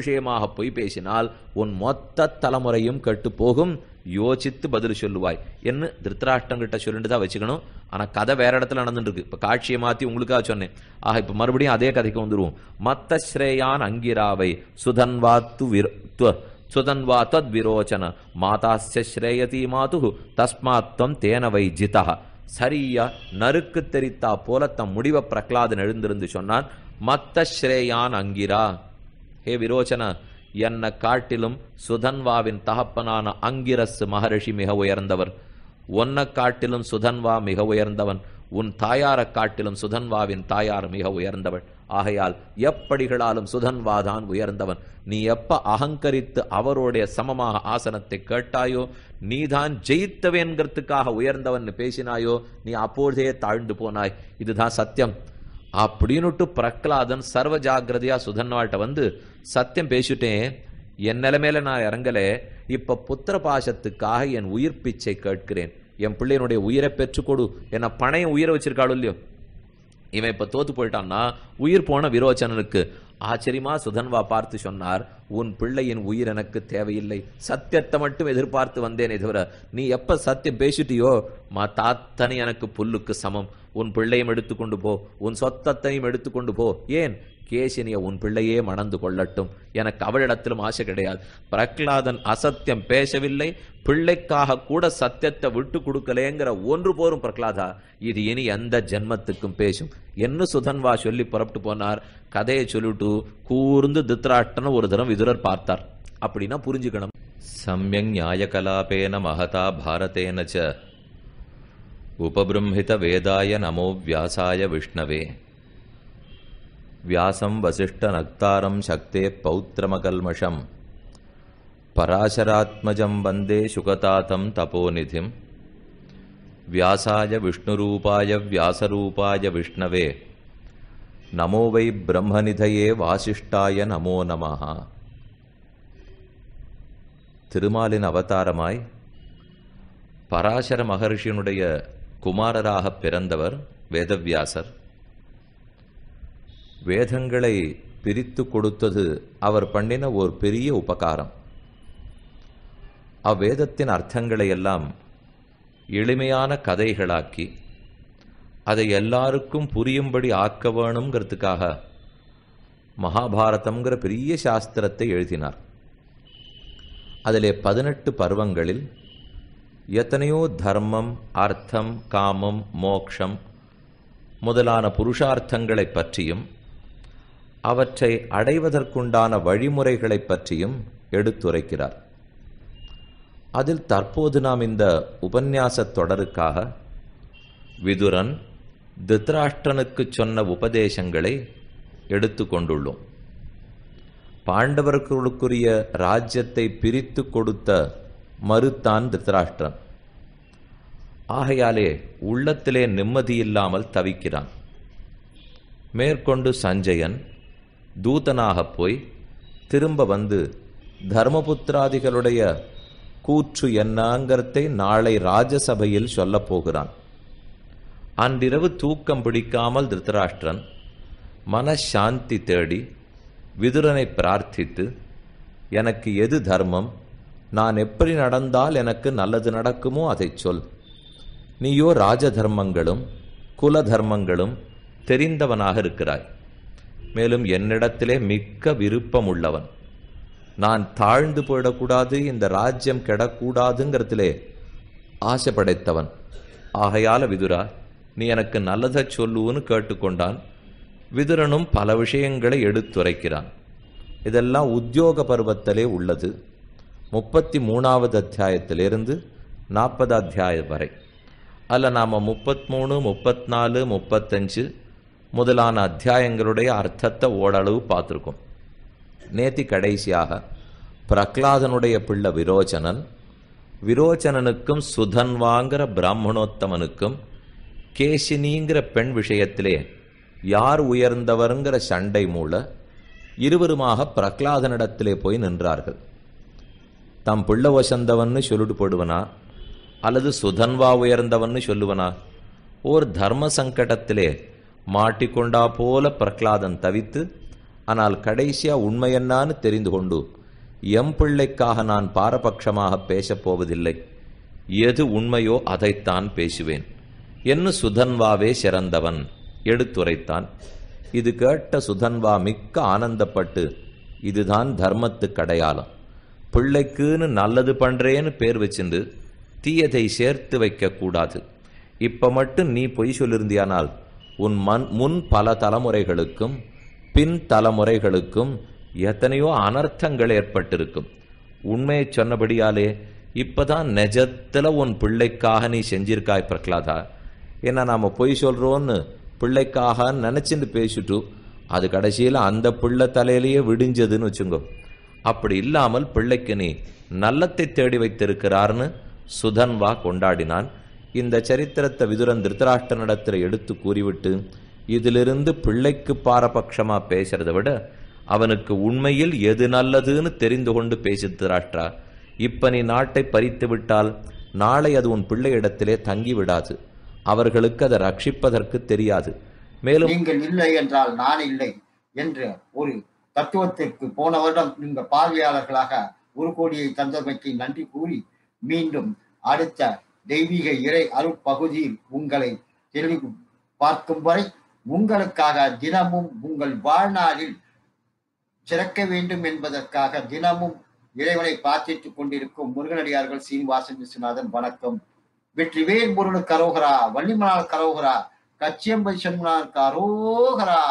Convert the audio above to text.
விஷயமாக பொய் பேசினால் உன் மொத்த தலைமுறையும் கெட்டு போகும் யோசித்து பதில் சொல்லுவாய். என்ன? திருத்தராஷ்டிரங்கிட்ட சொல்லிட்டு தான் வச்சுக்கணும். ஆனால் கதை வேற இடத்துல நடந்துட்டு இப்போ காட்சியை மாற்றி உங்களுக்காக சொன்னேன். ஆக இப்போ மறுபடியும் அதே கதைக்கு வந்துருவோம். மத்த ஸ்ரேயான் அங்கிராவை சுதன்வாத்து விர- சுதன்வா தத் விரோச்சன. மாதாஸ்ய ஸ்ரேயதி மாது தஸ்மாத்தம் தேன வை ஜிதா சரியா நறுக்கு தெரித்தா போல தம் முடிவை பிரகலாதன் எழுந்திருந்து சொன்னான். மத்த ஸ்ரேயான் அங்கிரா. ஹே விரோச்சன என்னை காட்டிலும் சுதன்வாவின் தகப்பனான அங்கிரஸ் மகரிஷி மிக உயர்ந்தவர். உன்னை காட்டிலும் சுதன்வா மிக உயர்ந்தவன் உன் தாயாரக் காட்டிலும் சுதன்வாவின் தாயார் மிக உயர்ந்தவள். ஆகையால் எப்படிகளாலும் சுதன்வாதான் உயர்ந்தவன். நீ எப்ப அகங்கரித்து அவருடைய சமமாக ஆசனத்தை கேட்டாயோ நீதான் ஜெயித்தவேன்கிறதுக்காக உயர்ந்தவன் பேசினாயோ நீ அப்போதே தாழ்ந்து போனாய். இதுதான் சத்தியம். அப்படின்னுட்டு பிரகலாதன் சர்வ ஜாகிரதையா சுதன்வாள்கிட்ட வந்து சத்தியம் பேசிட்டேன். என் நிலைமையில நான் இறங்கலே. இப்ப புத்திர பாசத்துக்காக என் உயிர் பிச்சை கேட்கிறேன். என் பிள்ளையனுடைய உயிரை பெற்றுக்கொடு என்ன பணையம் உயிரை வச்சிருக்காளோ இல்லையோ? இவன் இப்ப தோத்து போயிட்டான்னா உயிர் போன விரோச்சனனுக்கு ஆச்சரியமா சுதன்வா பார்த்து சொன்னார் உன் பிள்ளையின் உயிர் எனக்கு தேவையில்லை. சத்தியத்தை மட்டும் எதிர்பார்த்து வந்தேனே தவிர நீ எப்ப சத்தியம் பேசிட்டியோ மா தாத்தனை எனக்கு புல்லுக்கு சமம். உன் பிள்ளையும் எடுத்துக்கொண்டு போ உன் சொத்தத்தையும் எடுத்துக்கொண்டு போ. ஏன்? கேசினிய உன் பிள்ளையே மணந்து கொள்ளட்டும். எனக்கு அவளிடத்திலும் ஆசை கிடையாது. பிரகலாதன் அசத்தியம் பேசவில்லை. பிள்ளைக்காக கூட சத்தியத்தை விட்டு கொடுக்கலேங்கிற ஒன்று போரும் பிரகலாதா இது இனி எந்த ஜென்மத்துக்கும் பேசும். என்ன சுதன்வா சொல்லி புறப்பட்டு போனார். கதையை சொல்லிட்டு கூர்ந்து தித்ராட்டன ஒரு தரம் விதுரர் பார்த்தார். அப்படின்னா புரிஞ்சுக்கணும். சமயங் நியாயகலாபேன மகதா பாரதேன ச உபபிரம்ஹித வேதாய நமோ வியாசாய விஷ்ணவே व्यासं वसिष्ठनक्तारं शक्ते पौत्रमकल्मषम् पराशरात्मजं वन्दे शुकतातं तपोनिधिं व्यासाय विष्णुरूपाय व्यासरूपाय विष्णवे नमो वै ब्रह्मनिधये வாசிஷ்டாய நமோ நமः திருமாலின் அவதாரமாய் பராசர மகர்ஷியினுடைய குமாரராக பிறந்தவர் வேதவியாசர். வேதங்களை பிரித்து கொடுத்தது அவர் பண்ணின ஒரு பெரிய உபகாரம். அவ்வேதத்தின் அர்த்தங்களை எல்லாம் எளிமையான கதைகளாக்கி அதை எல்லாருக்கும் புரியும்படி ஆக்க வேணுங்கிறதுக்காக மகாபாரதம்ங்கிற பெரிய சாஸ்திரத்தை எழுதினார். அதிலே பதினெட்டு பருவங்களில் எத்தனையோ தர்மம் அர்த்தம் காமம் மோக்ஷம் முதலான புருஷார்த்தங்களைப் பற்றியும் அவற்றை அடைவதற்குண்டான வழிமுறைகளைப் பற்றியும் எடுத்துரைக்கிறார். அதில் தற்போது நாம் இந்த உபன்யாசத் தொடருக்காக விதுரன் திருதராஷ்டிரனுக்கு சொன்ன உபதேசங்களை எடுத்துக்கொண்டுள்ளோம் பாண்டவர்களுக்குரிய ராஜ்யத்தை பிரித்து கொடுத்த மறுத்தான் திருத்தராஷ்டிரன் ஆகையாலே உள்ளத்திலே நிம்மதியில்லாமல் தவிக்கிறான். மேற்கொண்டு சஞ்சயன் தூதனாகப் போய் திரும்ப வந்து தர்மபுத்திராதிகளுடைய கூற்று என்னங்கிறதை நாளை ராஜசபையில் சொல்லப் போகிறான். அன்றிரவு தூக்கம் பிடிக்காமல் திருத்தராஷ்டிரன் மனசாந்தி தேடி விதுரனை பிரார்த்தித்து எனக்கு எது தர்மம்? நான் எப்படி நடந்தால் எனக்கு நல்லது நடக்குமோ அதைச் சொல். நீயோ ராஜ தர்மங்களும் குல தர்மங்களும் தெரிந்தவனாக இருக்கிறாய். மேலும் என்னிடத்திலே மிக்க விருப்பம் உள்ளவன் நான் தாழ்ந்து போயிடக்கூடாது இந்த ராஜ்யம் கெடக்கூடாதுங்கிறதுலே ஆசை படைத்தவன் ஆகையால விதுரா நீ எனக்கு நல்லதை சொல்லுன்னு கேட்டுக்கொண்டான். விதுரனும் பல விஷயங்களை எடுத்துரைக்கிறான். இதெல்லாம் உத்தியோக பருவத்திலே உள்ளது. முப்பத்தி மூணாவது அத்தியாயத்திலிருந்து நாற்பது அத்தியாயம் வரை. அல்ல நாம் முப்பத்மூணு முப்பத்நாலு முப்பத்தஞ்சு முதலான அத்தியாயங்களுடைய அர்த்தத்தை ஓரளவு பார்த்துருக்கோம். நேத்தி கடைசியாக பிரகலாதனுடைய பிள்ளை விரோச்சனன் விரோச்சனனுக்கும் சுதன்வாங்கிற பிராமணோத்தமனுக்கும் கேசினிங்கிற பெண் விஷயத்திலே யார் உயர்ந்தவருங்கிற சண்டை மூல இருவருமாக பிரகலாதனிடத்திலே போய் நின்றார்கள். தம் பிள்ளை வசந்தவன்னு சொல்லிட்டு போடுவனா? அல்லது சுதன்வா உயர்ந்தவன்னு சொல்லுவனா? ஓர் தர்ம சங்கடத்திலே மாட்டிக்கொண்டா போல பிரகலாதன் தவித்து ஆனால் கடைசியா உண்மையென்னான்னு தெரிந்து கொண்டு எம் பிள்ளைக்காக நான் பாரபட்சமாக பேசப் போவதில்லை. எது உண்மையோ அதைத்தான் பேசுவேன். என்று சுதன்வாவே சிறந்தவன் எடுத்துரைத்தான். இது கேட்ட சுதன்வா மிக்க ஆனந்தப்பட்டு இதுதான் தர்மத்துக்கு அடையாளம் பிள்ளைக்குன்னு நல்லது பண்றேன்னு பேர் வச்சிருந்து தீயதை சேர்த்து வைக்க கூடாது. இப்ப மட்டும் நீ பொய் சொல்லியிருந்தியானால் உன் மண் முன் பல தலைமுறைகளுக்கும் பின் தலைமுறைகளுக்கும் எத்தனையோ அனர்த்தங்கள் ஏற்பட்டிருக்கும். உண்மையை சொன்னபடியாலே இப்பதான் நெஜத்தில் உன் பிள்ளைக்காக நீ செஞ்சிருக்காய் பிரகலாதா. ஏன்னா நாம பொய் சொல்கிறோன்னு பிள்ளைக்காக நினச்சின்னு பேசிட்டு அது கடைசியில அந்த பிள்ளை தலையிலேயே விடிஞ்சதுன்னு வச்சுங்கோ. அப்படி இல்லாமல் பிள்ளைக்கு நீ நல்லத்தை தேடி வைத்திருக்கிறார்னு சுதன்வா கொண்டாடினான். இந்த சரித்திரத்தை விதுரன் திருத்தராஷ்டனிடத்தில் எடுத்து கூறிவிட்டு இதிலிருந்து பிள்ளைக்கு பாரபட்சமா பேசுறதை விட அவனுக்கு உண்மையில் எது நல்லதுன்னு தெரிந்து கொண்டு பேசி திருராஷ்டிரா இப்ப நீ நாட்டை பறித்து விட்டால் நாளை அது உன் பிள்ளையிடத்திலே தங்கி விடாது. அவர்களுக்கு அதை ரட்சிப்பதற்கு தெரியாது. மேலும் நீங்கள் இல்லை என்றால் நான் இல்லை என்று ஒரு தத்துவத்திற்கு போன வருடம் இந்த பார்வையாளர்களாக ஒரு கோடியை தந்தமைக்கு நன்றி கூறி மீண்டும் அடுத்த தெய்வீக இறை அருட்பகுதியில் உங்களை தெளிவு பார்க்கும் வரை உங்களுக்காக தினமும் உங்கள் வாழ்நாளில் சிறக்க வேண்டும் என்பதற்காக தினமும் இறைவனை பிரார்த்தித்துக் கொண்டிருக்கும் முருகனடியார்கள் சீனிவாசன் விஸ்வநாதன் வணக்கம். வெற்றிவேல் முருகனுக்கு கரோகரா வள்ளிமலால் கரோகரா கச்சியம்பை சண்முனாருக்கு அரோகரா